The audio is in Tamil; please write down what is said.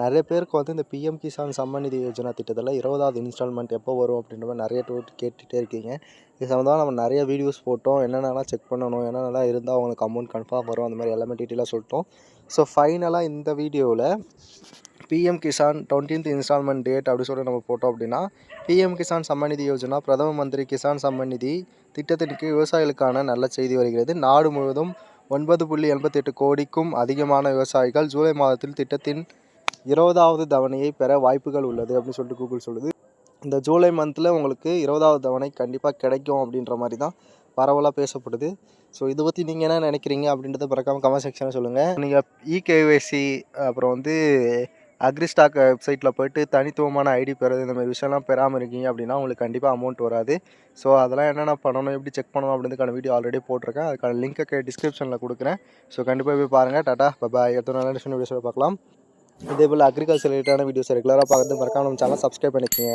நிறைய பேருக்கு வந்து இந்த பிஎம் கிசான் சம்மன் நிதி யோஜனா திட்டத்தில் இருபதாவது இன்ஸ்டால்மெண்ட் எப்போ வரும் அப்படின்ற மாதிரி நிறைய டோட் கேட்டுகிட்டே இருக்கீங்க. இது சம்மந்தமாக நம்ம நிறைய வீடியோஸ் போட்டோம். என்னென்னலாம் செக் பண்ணணும் என்னென்னலாம் இருந்தால் அவங்களுக்கு அமௌண்ட் கன்ஃபார்ம் வரும் அந்த மாதிரி எல்லாமே டீட்டெயிலாக சொல்லிட்டோம். ஸோ ஃபைனலாக இந்த வீடியோவில் PM Kisan twentieth installment date அப்படின்னு சொல்லி நம்ம போட்டோம் அப்படின்னா பிஎம் கிசான் சம்மநிதி யோஜனா பிரதம மந்திரி கிசான் சம்மநிதி திட்டத்தின் கீழ் விவசாயிகளுக்கான நல்ல செய்தி வருகிறது. நாடு முழுவதும் ஒன்பது புள்ளி எண்பத்தெட்டு கோடிக்கும் அதிகமான விவசாயிகள் ஜூலை மாதத்தில் திட்டத்தின் இருபதாவது தவணையை பெற வாய்ப்புகள் உள்ளது அப்படின்னு சொல்லிட்டு கூகுள் சொல்லுது. இந்த ஜூலை மந்தில் உங்களுக்கு இருபதாவது தவணை கண்டிப்பாக கிடைக்கும் அப்படின்ற மாதிரி தான் பரவலாக பேசப்படுது. ஸோ இதை பற்றி நீங்கள் என்ன நினைக்கிறீங்க அப்படின்றத பிறக்காமல் கமெண்ட் செக்ஷனில் சொல்லுங்கள் நீங்கள் இகேஒய்சி அப்புறம் வந்து அக்ரிஸ்டாக் வெப்சைட்டில் போயிட்டு தனித்துவமான ஐடி பெறது இந்த மாதிரி விஷயம்லாம் பெறாமல் இருக்கீங்க அப்படின்னா உங்களுக்கு கண்டிப்பாக அமௌண்ட் வராது. ஸோ அதெல்லாம் என்னென்ன பண்ணணும் எப்படி செக் பண்ணணும் அப்படின்றதுக்கான வீடியோ ஆல்ரெடி போட்டிருக்கேன். அதுக்கான லிங்க்கை டிஸ்கிரிப்ஷனில் கொடுக்குறேன். ஸோ கண்டிப்பாக போய் பாருங்கள் டாட்டா பாய் அடுத்த நல்ல வீடியோஸில் பார்க்கலாம். இதே போல் அக்ரிகல்ச்சர் ரிலேட்டடான வீடியோஸ் ரெகுலராக பார்க்குறது மறக்காம நம்ம சேனல் சப்ஸ்கிரைப் பண்ணிக்கோங்க.